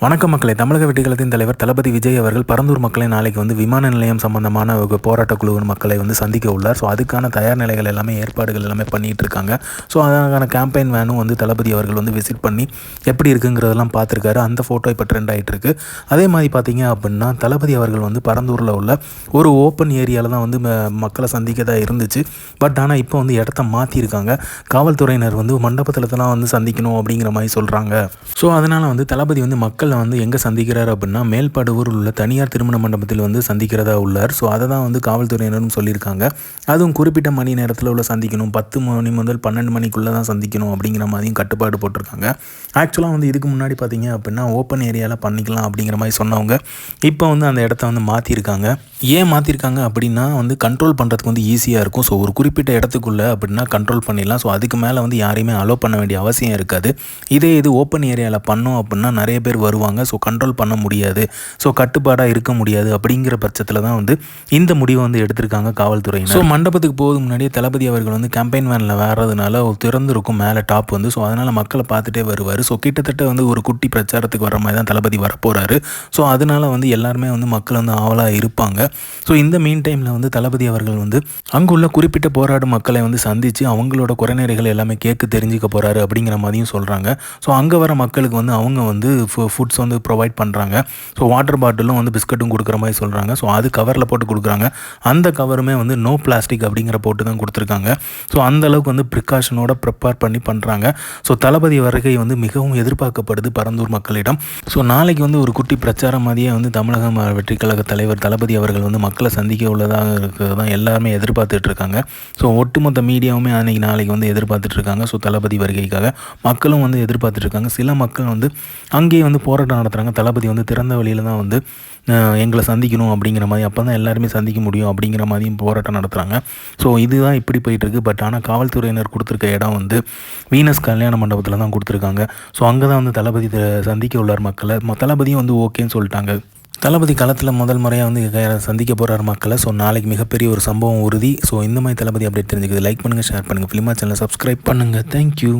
வணக்கம் மக்களை. தமிழக வெற்றிகளத்தின் தலைவர் தளபதி விஜய் அவர்கள் பரந்தூர் மக்களை நாளைக்கு வந்து விமான நிலையம் சம்பந்தமான ஒரு போராட்ட குழு மக்களை வந்து சந்திக்க உள்ளார். ஸோ அதுக்கான தயார் நிலைகள் எல்லாமே ஏற்பாடுகள் எல்லாமே பண்ணிகிட்டு இருக்காங்க. ஸோ அதற்கான கேம்பெயின் வேனும் வந்து தளபதி அவர்கள் வந்து விசிட் பண்ணி எப்படி இருக்குங்கிறதெல்லாம் பார்த்துருக்காரு. அந்த ஃபோட்டோ இப்போ ட்ரெண்ட் ஆகிட்டு இருக்கு அதே மாதிரி பார்த்தீங்க அப்படின்னா தளபதி அவர்கள் வந்து பரந்தூரில் உள்ள ஒரு ஓப்பன் ஏரியாவில் தான் வந்து ம- மக்களை தான் இருந்துச்சு. பட் ஆனால் இப்போ வந்து இடத்த மாற்றிருக்காங்க காவல்துறையினர் வந்து மண்டபத்தில் தான் வந்து சந்திக்கணும் அப்படிங்கிற மாதிரி சொல்கிறாங்க ஸோ அதனால் வந்து தளபதி வந்து மக்கள் வந்து எங்கே சந்திக்கிறார் அப்படின்னா மேல்படுவூரில் உள்ள தனியார் திருமண மண்டபத்தில் வந்து சந்திக்கிறதா உள்ளார். ஸோ அதை தான் வந்து காவல்துறையினரும் சொல்லியிருக்காங்க. அதுவும் குறிப்பிட்ட மணி நேரத்தில் உள்ள சந்திக்கணும். பத்து மணி முதல் பன்னெண்டு மணிக்குள்ளே தான் சந்திக்கணும் அப்படிங்கிற மாதிரியும் கட்டுப்பாடு போட்டிருக்காங்க. ஆக்சுவலாக வந்து இதுக்கு முன்னாடி பார்த்தீங்க அப்படின்னா ஓப்பன் ஏரியாவில் பண்ணிக்கலாம் அப்படிங்கிற மாதிரி சொன்னவங்க இப்போ வந்து அந்த இடத்த வந்து மாற்றிருக்காங்க ஏன் மாற்றிருக்காங்க அப்படின்னா வந்து கண்ட்ரோல் பண்ணுறதுக்கு வந்து ஈஸியாக இருக்கும். ஸோ ஒரு குறிப்பிட்ட இடத்துக்குள்ளே அப்படின்னா கண்ட்ரோல் பண்ணிடலாம். ஸோ அதுக்கு மேலே வந்து யாரையுமே அலோவ் பண்ண வேண்டிய அவசியம் இருக்காது. இதே இது ஓப்பன் ஏரியாவில் பண்ணோம் அப்படின்னா நிறைய பேர் வருவாங்க. ஸோ கண்ட்ரோல் பண்ண முடியாது. ஸோ கட்டுப்பாடாக இருக்க முடியாது அப்படிங்கிற பட்சத்தில் தான் வந்து இந்த முடிவை வந்து எடுத்திருக்காங்க காவல்துறையினர். ஸோ மண்டபத்துக்கு போகிறதுக்கு முன்னாடியே தளபதி அவர்கள் வந்து கேம்பெயின் வேனில் வர்றதுனால ஒரு திறந்திருக்கும் மேலே டாப் வந்து. ஸோ அதனால் மக்களை பார்த்துட்டே வருவார். ஸோ கிட்டத்தட்ட வந்து ஒரு குட்டி பிரச்சாரத்துக்கு வர மாதிரி தான் தளபதி வரப்போகிறாரு ஸோ அதனால் வந்து எல்லாருமே வந்து மக்கள் வந்து ஆவலாக இருப்பாங்க. ஸோ இந்த மீன் டைமில் வந்து தளபதி அவர்கள் வந்து அங்குள்ள குறிப்பிட்ட போராடும் மக்களை வந்து சந்தித்து அவங்களோட குறைநிறைகள் எல்லாமே கேட்க தெரிஞ்சுக்க போகிறாரு அப்படிங்கிற மாதிரியும் சொல்கிறாங்க ஸோ அங்கே வர மக்களுக்கு வந்து அவங்க வந்து ஃபுட்ஸ் வந்து ப்ரொவைட் பண்ணுறாங்க ஸோ வாட்டர் பாட்டிலும் வந்து பிஸ்கட்டும் கொடுக்குற மாதிரி சொல்கிறாங்க ஸோ அது கவரில் போட்டு கொடுக்குறாங்க. அந்த கவருமே வந்து நோ பிளாஸ்டிக் அப்படிங்கிற போட்டு தான் கொடுத்துருக்காங்க. ஸோ அந்த அளவுக்கு வந்து ப்ரிகாஷனோட ப்ரிப்பேர் பண்ணி பண்ணுறாங்க ஸோ தளபதி வருகை வந்து மிகவும் எதிர்பார்க்கப்படுது பரந்தூர் மக்களிடம். ஸோ நாளைக்கு வந்து ஒரு குட்டி பிரச்சாரம் மாதிரியே வந்து தமிழக வெற்றி கழக தலைவர் தளபதி அவர்கள் வந்து மக்களை சந்திக்க உள்ளதாக இருக்கிறது தான் எல்லாருமே எதிர்பார்த்துட்டு இருக்காங்க. ஸோ ஒட்டுமொத்த மீடியாவுமே அன்னைக்கு நாளைக்கு வந்து எதிர்பார்த்துட்டு இருக்காங்க. ஸோ தளபதி வருகைக்காக மக்களும் வந்து எதிர்பார்த்துட்டு இருக்காங்க. சில மக்கள் வந்து அங்கேயே வந்து போராட்டம் நடத்துகிறாங்க தளபதி வந்து திறந்த வழியில் தான் வந்து எங்களை சந்திக்கணும் அப்படிங்கிற மாதிரி அப்போ தான் எல்லாருமே சந்திக்க முடியும் அப்படிங்கிற மாதிரியும் போராட்டம் நடத்துகிறாங்க ஸோ இதுதான் இப்படி போயிட்டுருக்கு பட் ஆனால் காவல்துறையினர் கொடுத்துருக்க இடம் வந்து வீனஸ் கல்யாண மண்டபத்தில் தான் கொடுத்துருக்காங்க. ஸோ அங்கே தான் வந்து தளபதி சந்திக்க உள்ளார் மக்களை. தளபதியும் வந்து ஓகேன்னு சொல்லிட்டாங்க. தளபதி காலத்தில் முதல் முறையாக வந்து சந்திக்க போகிறார் மக்களை. ஸோ நாளைக்கு மிகப்பெரிய ஒரு சம்பவம் உறுதி. ஸோ இந்த மாதிரி தளபதி அப்டேட் தெரிஞ்சுக்குது லைக் பண்ணுங்கள் ஷேர் பண்ணுங்கள் ஃபிலிமா சேனலை சப்ஸ்கிரைப் பண்ணுங்கள் தேங்க்யூ